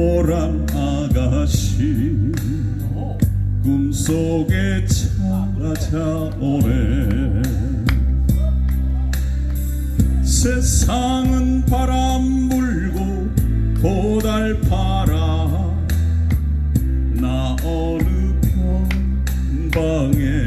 모란 아가씨 꿈속에 찾아오네 세상은 바람 불고 고달파라 나 어느 편방에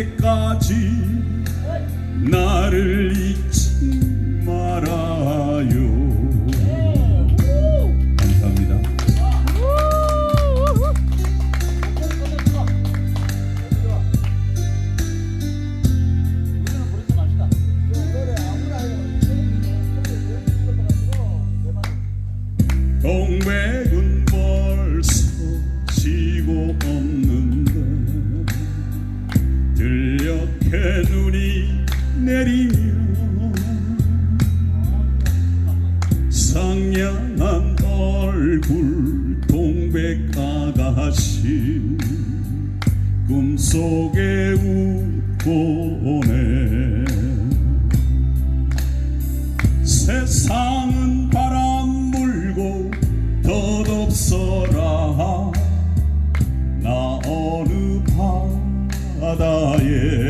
때까지 나를 내리며 상냥한 얼굴 동백 아가씨 꿈속에 웃고 오네. 세상은 바람 불고 덧없어라. 나 어느 바다에